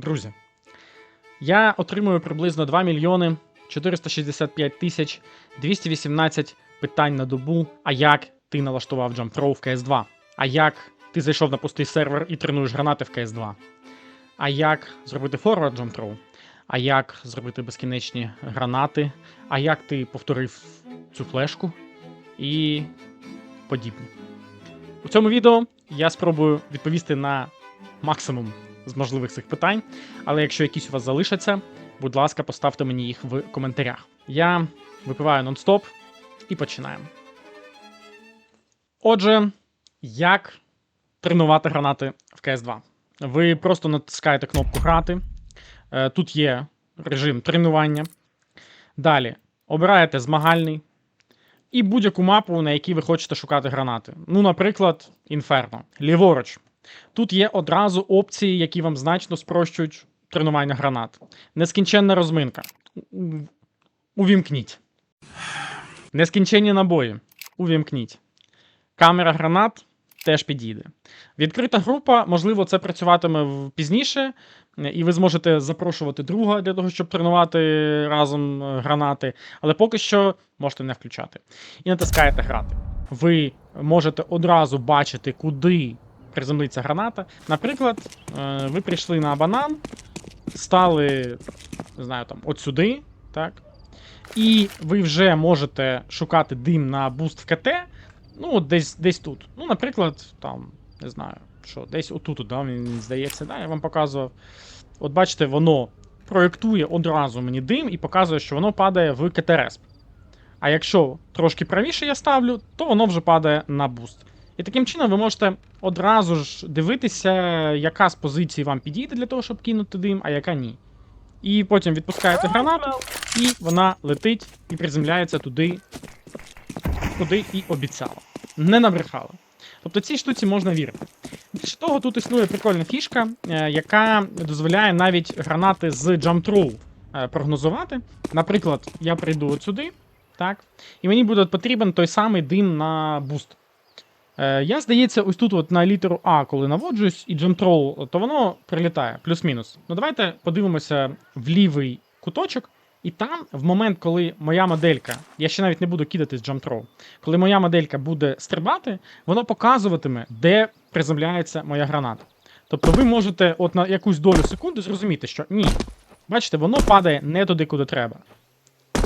Друзі, я отримую приблизно 2 мільйони 465 тисяч 218 питань на добу. А як ти налаштував Jump в CS2? А як ти зайшов на пустий сервер і тренуєш гранати в CS2? А як зробити форвард Jump А як зробити безкінечні гранати? А як ти повторив цю флешку? І подібне. У цьому відео я спробую відповісти на максимум з можливих цих питань. Але якщо якісь у вас залишаться, будь ласка, поставте мені їх в коментарях. Я випиваю нон-стоп і починаємо. Отже, як тренувати гранати в CS2? Ви просто натискаєте кнопку грати. Е, Тут є режим тренування. Далі обираєте змагальний і будь-яку мапу, на якій ви хочете шукати гранати. Ну, наприклад, Інферно, ліворуч. Тут є одразу опції, які вам значно спрощують тренування гранат. Нескінченна розминка. Увімкніть. Нескінченні набої. Увімкніть. Камера гранат теж підійде. Відкрита група, можливо, це працюватиме пізніше, і ви зможете запрошувати друга для того, щоб тренувати разом е, гранати. Але поки що можете не включати. І натискаєте грати. Ви можете одразу бачити, куди приземлиться граната. Наприклад, е, ви прийшли на банан, стали, не знаю, там, от сюди, так? І ви вже можете шукати дим на буст в КТ, ну, от десь, десь тут. Ну, наприклад, там, не знаю, що, десь отут, да, мені здається, да, я вам показував. От бачите, воно проєктує одразу мені дим і показує, що воно падає в КТРС. А якщо трошки правіше я ставлю, то воно вже падає на буст. І таким чином ви можете одразу ж дивитися, яка з позицій вам підійде для того, щоб кинути дим, а яка ні. І потім відпускаєте гранату, і вона летить і приземляється туди, куди і обіцяла. Не набрехала. Тобто цій штуці можна вірити. Більше того, тут існує прикольна фішка, е, яка дозволяє навіть гранати з Throw е, прогнозувати. Наприклад, я прийду от сюди, так, і мені буде потрібен той самий дим на буст. Е, я, здається, ось тут от на літеру А, коли наводжусь, і Throw, то воно прилітає, плюс-мінус. Ну давайте подивимося в лівий куточок. І там, в момент, коли моя моделька, я ще навіть не буду кидати з Jump коли моя моделька буде стрибати, воно показуватиме, де приземляється моя граната. Тобто ви можете от на якусь долю секунди зрозуміти, що ні, бачите, воно падає не туди, куди треба.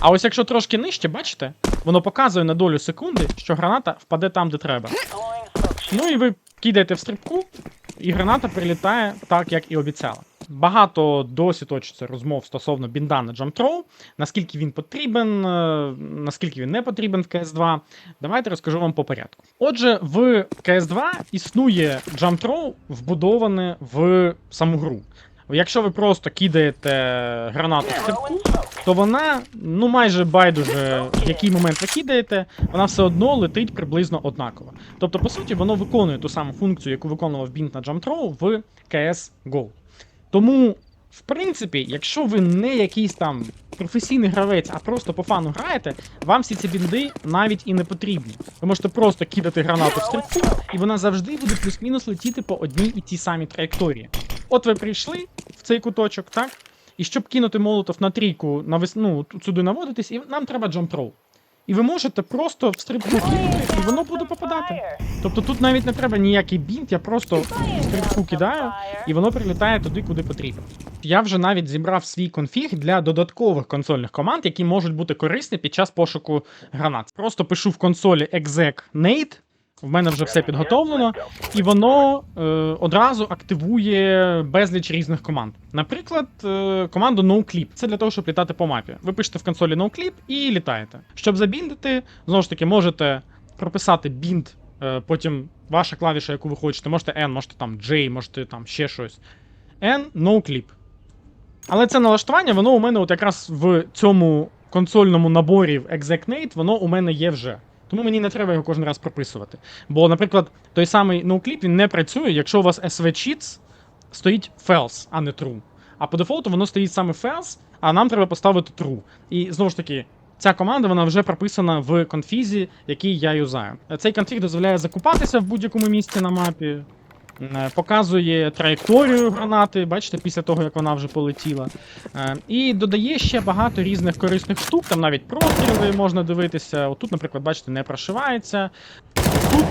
А ось якщо трошки нижче, бачите, воно показує на долю секунди, що граната впаде там, де треба. Ну і ви кидаєте в стрибку, і граната прилітає так, як і обіцяла. Багато досі точиться розмов стосовно бінда на Throw, наскільки він потрібен, е, наскільки він не потрібен в CS2. Давайте розкажу вам по порядку. Отже, в CS2 існує Jump Throw вбудоване в саму гру. Якщо ви просто кидаєте гранату в стрибку, то вона, ну майже байдуже, в який момент ви кидаєте, вона все одно летить приблизно однаково. Тобто, по суті, воно виконує ту саму функцію, яку виконував бінт на Throw в CS GO. Тому, в принципі, якщо ви не якийсь там професійний гравець, а просто по фану граєте, вам всі ці бінди навіть і не потрібні. Ви можете просто кидати гранату в стрибку, і вона завжди буде плюс-мінус летіти по одній і тій самій траєкторії. От ви прийшли в цей куточок, так? І щоб кинути молотов на трійку, на вес... ну, сюди наводитись, і нам треба джамп-роу. І ви можете просто в стрибку кинути, і воно буде попадати. Тобто тут навіть не треба ніякий бінт, я просто в стрибку кидаю, і воно прилітає туди, куди потрібно. Я вже навіть зібрав свій конфіг для додаткових консольних команд, які можуть бути корисні під час пошуку гранат. Просто пишу в консолі exec nade, в мене вже все підготовлено, і воно е, одразу активує безліч різних команд. Наприклад, е, команду NoClip. Це для того, щоб літати по мапі. Ви пишете в консолі NoClip і літаєте. Щоб забіндити, знову ж таки, можете прописати бінд, е, потім ваша клавіша, яку ви хочете, можете N, можете там J, можете там ще щось. N, NoClip. Але це налаштування, воно у мене от якраз в цьому консольному наборі в ExecNate, воно у мене є вже. Тому мені не треба його кожен раз прописувати. Бо, наприклад, той самий NoClip він не працює, якщо у вас SV Cheats стоїть false, а не true. А по дефолту воно стоїть саме false, а нам треба поставити true. І знову ж таки, ця команда вона вже прописана в конфізі, який я юзаю. Цей конфіг дозволяє закупатися в будь-якому місці на мапі. Е, показує траєкторію гранати, бачите, після того, як вона вже полетіла. Е, І додає ще багато різних корисних штук, там навіть простріли можна дивитися. Отут, наприклад, бачите, не прошивається. Тут,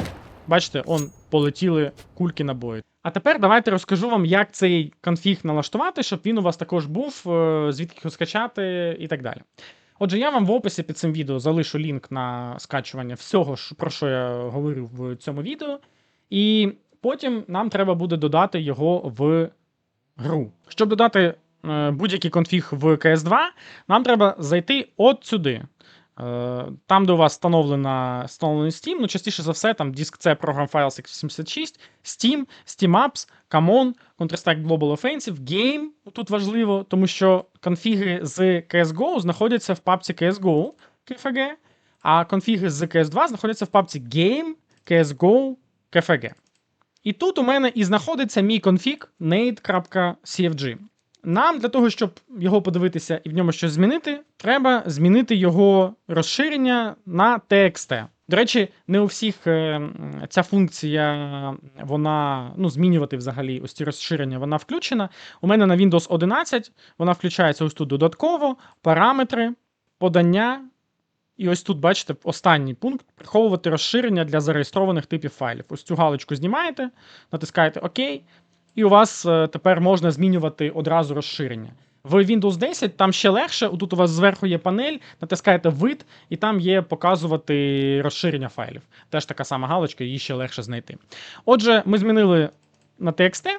бачите, он полетіли кульки набої. А тепер давайте розкажу вам, як цей конфіг налаштувати, щоб він у вас також був, е, звідки його скачати і так далі. Отже, я вам в описі під цим відео залишу лінк на скачування всього, про що я говорив в цьому відео. І потім нам треба буде додати його в гру. Щоб додати е, будь-який конфіг в CS2, нам треба зайти от сюди. Е, Там, де у вас встановлена, встановлений Steam, ну частіше за все, там диск програм Files x86, Steam, Steam Apps, Common, Counter-Strike Global Offensive, Game. Тут важливо, тому що конфіги з CSGO знаходяться в папці CSGO KFG, а конфіги з CS2 знаходяться в папці Game, CSGO, KFG. І тут у мене і знаходиться мій конфіг nade.cfg. Нам для того, щоб його подивитися і в ньому щось змінити, треба змінити його розширення на TXT. До речі, не у всіх е, ця функція, вона ну, змінювати взагалі ось ці розширення, вона включена. У мене на Windows 11 вона включається ось тут додатково, параметри, подання. І ось тут, бачите, останній пункт приховувати розширення для зареєстрованих типів файлів. Ось цю галочку знімаєте, натискаєте ОК, і у вас е, тепер можна змінювати одразу розширення. В Windows 10 там ще легше. Тут у вас зверху є панель, натискаєте вид, і там є показувати розширення файлів. Теж така сама галочка, її ще легше знайти. Отже, ми змінили на TXT.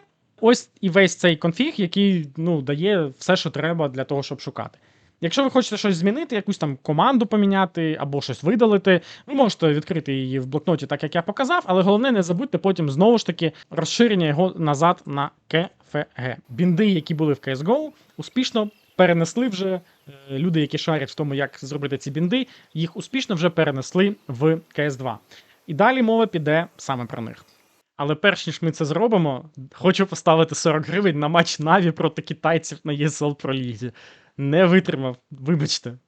Ось і весь цей конфіг, який ну, дає все, що треба для того, щоб шукати. Якщо ви хочете щось змінити, якусь там команду поміняти або щось видалити, ви можете відкрити її в блокноті, так як я показав, але головне не забудьте потім знову ж таки розширення його назад на KFG. Бінди, які були в CSGO, успішно перенесли вже е, люди, які шарять в тому, як зробити ці бінди, їх успішно вже перенесли в CS2. І далі мова піде саме про них. Але перш ніж ми це зробимо, хочу поставити 40 гривень на матч Наві проти китайців на ESL Pro League. Не витримав, вибачте.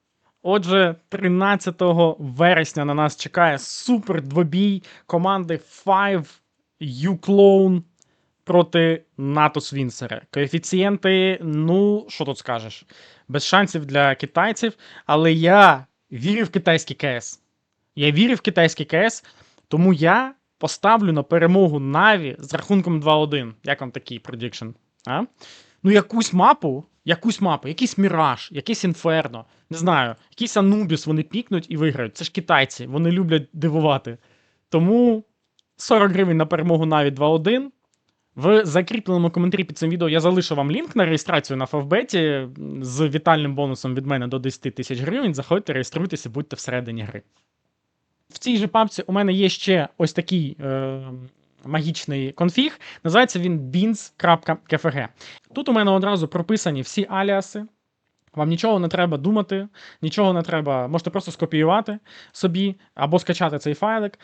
Отже, 13 вересня на нас чекає супер двобій команди 5 U-Clone проти НАТО Свінсера. Коефіцієнти, ну, що тут скажеш? Без шансів для китайців, але я вірю в китайський КС. Я вірю в китайський КС, тому я поставлю на перемогу Наві з рахунком 2-1. Як вам такий предикшн? А? Ну, якусь мапу, якусь мапу, якийсь Міраж, якийсь Інферно, не знаю, якийсь Анубіс вони пікнуть і виграють. Це ж китайці, вони люблять дивувати. Тому 40 гривень на перемогу Наві 2-1. В закріпленому коментарі під цим відео я залишу вам лінк на реєстрацію на Фавбеті з вітальним бонусом від мене до 10 тисяч гривень. Заходьте, реєструйтеся, будьте всередині гри. В цій же папці у мене є ще ось такий е, магічний конфіг. Називається він beans.kfg. Тут у мене одразу прописані всі аліаси. Вам нічого не треба думати, нічого не треба, можете просто скопіювати собі або скачати цей файлик.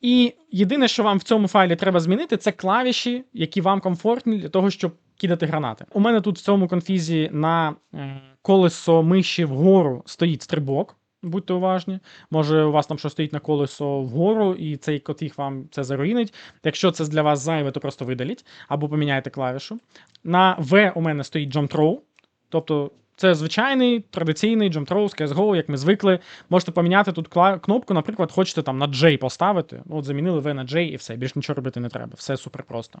І єдине, що вам в цьому файлі треба змінити, це клавіші, які вам комфортні для того, щоб кидати гранати. У мене тут в цьому конфізі на е, колесо миші вгору стоїть стрибок. Будьте уважні. Може, у вас там щось стоїть на колесо вгору, і цей конфіг вам це заруїнить. Якщо це для вас зайве, то просто видаліть або поміняйте клавішу. На V у мене стоїть jump throw, тобто це звичайний традиційний jump throw з CSGO, як ми звикли. Можете поміняти тут кнопку, наприклад, хочете там на J поставити. От замінили V на J і все, більш нічого робити не треба. Все супер просто.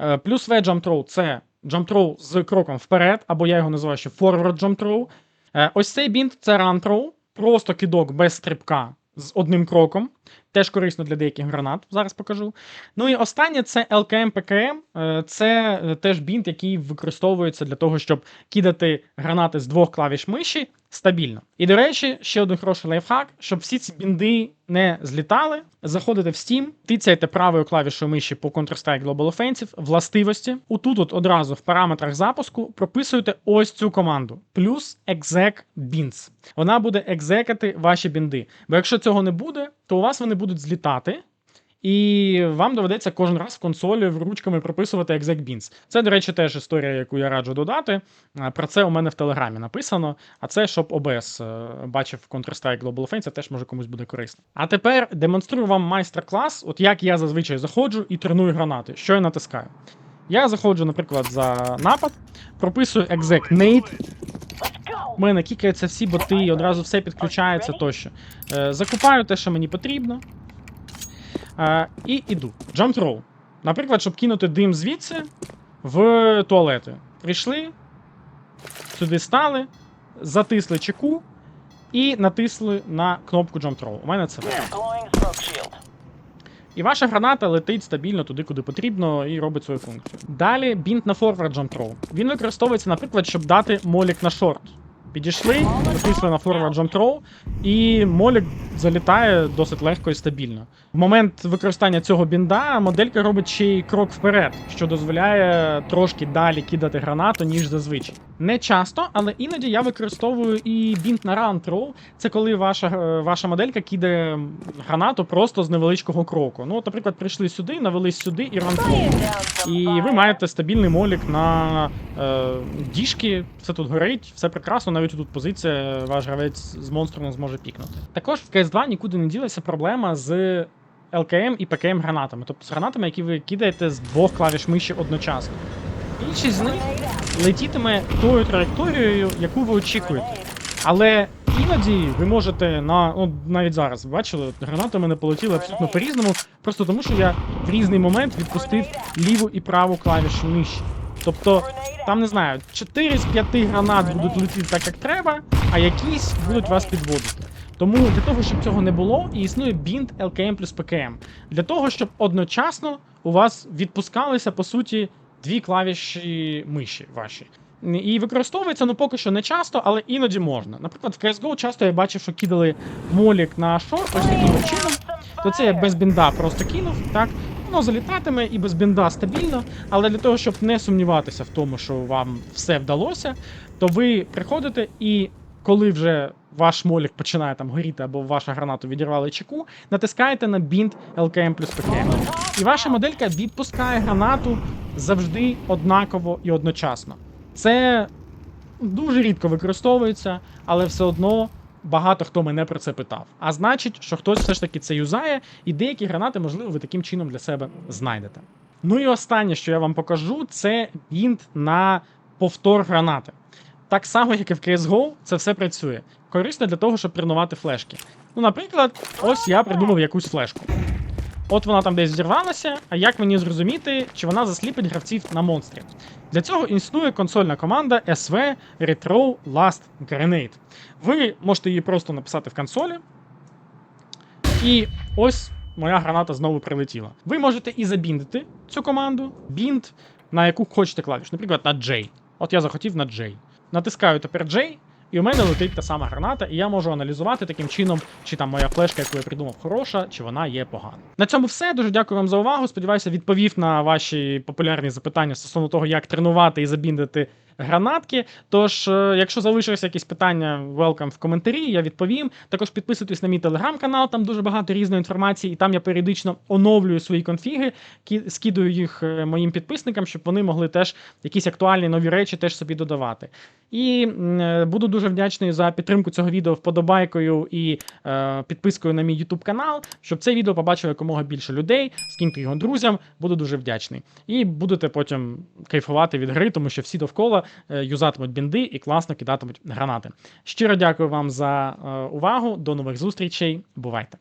Е, Плюс V jump throw це jump throw з кроком вперед, або я його називаю ще forward jump throw. Е, Ось цей бінт це run throw, просто кидок без стрибка з одним кроком. Теж корисно для деяких гранат, зараз покажу. Ну і останнє це LKM PKM. Е, Це е, теж бінт, який використовується для того, щоб кидати гранати з двох клавіш миші стабільно. І до речі, ще один хороший лайфхак, щоб всі ці бінди не злітали. Заходите в Steam, тицяєте правою клавішою миші по Counter-Strike Global Offensive, властивості. Отут от одразу в параметрах запуску прописуєте ось цю команду: плюс exec bins. Вона буде екзекати ваші бінди. Бо якщо цього не буде, то у вас вони будуть злітати. І вам доведеться кожен раз в консолі ручками прописувати beans. Це, до речі, теж історія, яку я раджу додати. Про це у мене в Телеграмі написано. А це щоб OBS е, бачив Counter-Strike Global це теж може комусь буде корисно. А тепер демонструю вам майстер-клас, от як я зазвичай заходжу і треную гранати. Що я натискаю? Я заходжу, наприклад, за напад, прописую exec nade, у мене кікаються всі боти, одразу все підключається тощо. Е, закупаю те, що мені потрібно. Е, і іду. Jump throw. Наприклад, щоб кинути дим звідси в туалети. Прийшли, сюди стали, затисли чеку і натисли на кнопку Jump throw. У мене це. І ваша граната летить стабільно туди, куди потрібно, і робить свою функцію. Далі бінт на forward jump throw. Він використовується, наприклад, щоб дати молік на шорт. Підійшли, натисли на форму jump і молік залітає досить легко і стабільно. В момент використання цього бінда моделька робить ще й крок вперед, що дозволяє трошки далі кидати гранату, ніж зазвичай. Не часто, але іноді я використовую і бінт на round throw. Це коли ваша, е, ваша моделька кидає гранату просто з невеличкого кроку. Ну, от, наприклад, прийшли сюди, навелись сюди і some І ви маєте стабільний молік на е, діжки, все тут горить, все прекрасно, навіть тут позиція, ваш гравець з монстром зможе пікнути. Також в CS2 нікуди не ділася проблема з ЛКМ і ПКМ гранатами, тобто з гранатами, які ви кидаєте з двох клавіш миші одночасно. Більшість з них летітиме тою траєкторією, яку ви очікуєте. Але іноді ви можете на ну, навіть зараз бачили, от гранати мене полетіли абсолютно по-різному, просто тому що я в різний момент відпустив ліву і праву клавішу миші. Тобто, там не знаю, 4 з 5 гранат будуть летіти так, як треба, а якісь будуть вас підводити. Тому для того, щоб цього не було, і існує бінт LKM плюс PKM. Для того, щоб одночасно у вас відпускалися, по суті, дві клавіші миші ваші. І використовується ну поки що не часто, але іноді можна. Наприклад, в CSGO часто я бачив, що кидали молік на шорт, ось таким чином. То це я без бінда просто кинув, так? Воно залітатиме і без бінда стабільно, але для того, щоб не сумніватися в тому, що вам все вдалося, то ви приходите і коли вже ваш молік починає там горіти або ваша гранату відірвали чеку, натискаєте на бінт LKM плюс PKM. І ваша моделька відпускає гранату завжди однаково і одночасно. Це дуже рідко використовується, але все одно багато хто мене про це питав. А значить, що хтось все ж таки це юзає, і деякі гранати, можливо, ви таким чином для себе знайдете. Ну і останнє, що я вам покажу, це бінт на повтор гранати. Так само, як і в CSGO, це все працює. Корисно для того, щоб тренувати флешки. Ну, наприклад, ось я придумав якусь флешку. От вона там десь зірвалася, а як мені зрозуміти, чи вона засліпить гравців на монстрі? Для цього існує консольна команда SV Retro Last Grenade. Ви можете її просто написати в консолі. І ось моя граната знову прилетіла. Ви можете і забіндити цю команду, бінд на яку хочете клавіш, наприклад, на J. От я захотів на J. Натискаю тепер J, і у мене летить та сама граната, і я можу аналізувати таким чином, чи там моя флешка, яку я придумав, хороша, чи вона є погана. На цьому все. Дуже дякую вам за увагу. Сподіваюся, відповів на ваші популярні запитання стосовно того, як тренувати і забіндити гранатки. Тож, е, якщо залишилися якісь питання, welcome в коментарі, я відповім. Також підписуйтесь на мій телеграм-канал, там дуже багато різної інформації, і там я періодично оновлюю свої конфіги, скидую їх е, моїм підписникам, щоб вони могли теж якісь актуальні нові речі теж собі додавати. І е, буду дуже вдячний за підтримку цього відео вподобайкою і е, підпискою на мій YouTube канал, щоб це відео побачило якомога більше людей, скиньте його друзям, буду дуже вдячний. І будете потім кайфувати від гри, тому що всі довкола е, юзатимуть бінди і класно кидатимуть гранати. Щиро дякую вам за е, увагу. До нових зустрічей. Бувайте!